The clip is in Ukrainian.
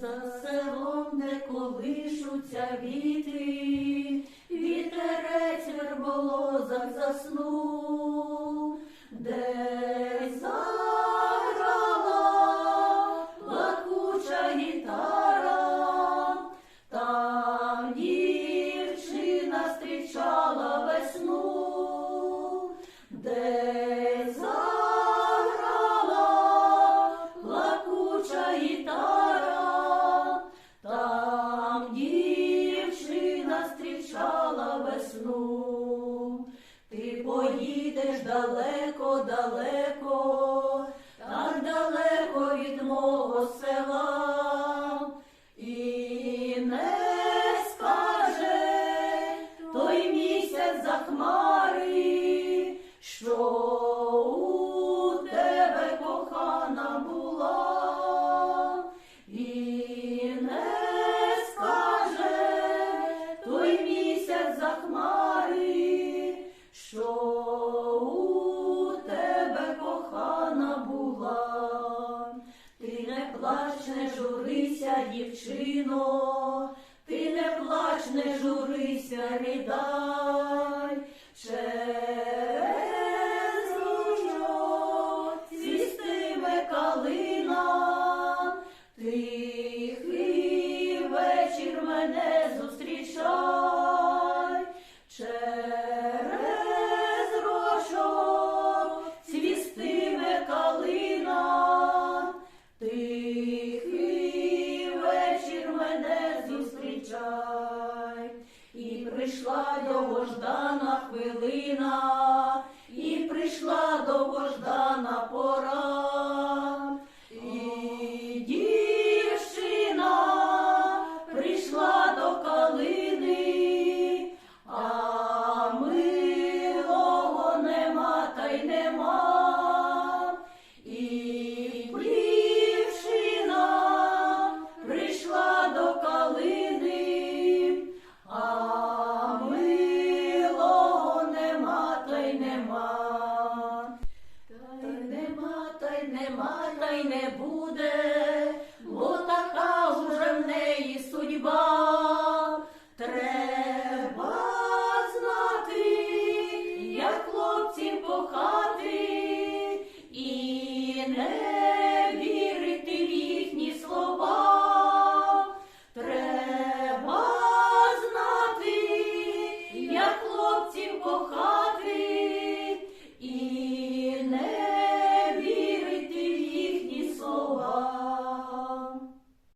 За селом, де колишуться віти, вітерець верболозах заснув, поїдеш далеко, далеко, так далеко від мого села, і не скаже той місяць за хмари, що плач, не журися, дівчино, ти не плач, не журися, рідай, через ручок цвістиме калина, тихий вечір мене зустрічай, через зустрічай, і прийшла довгождана хвилина, нема, та й не буде.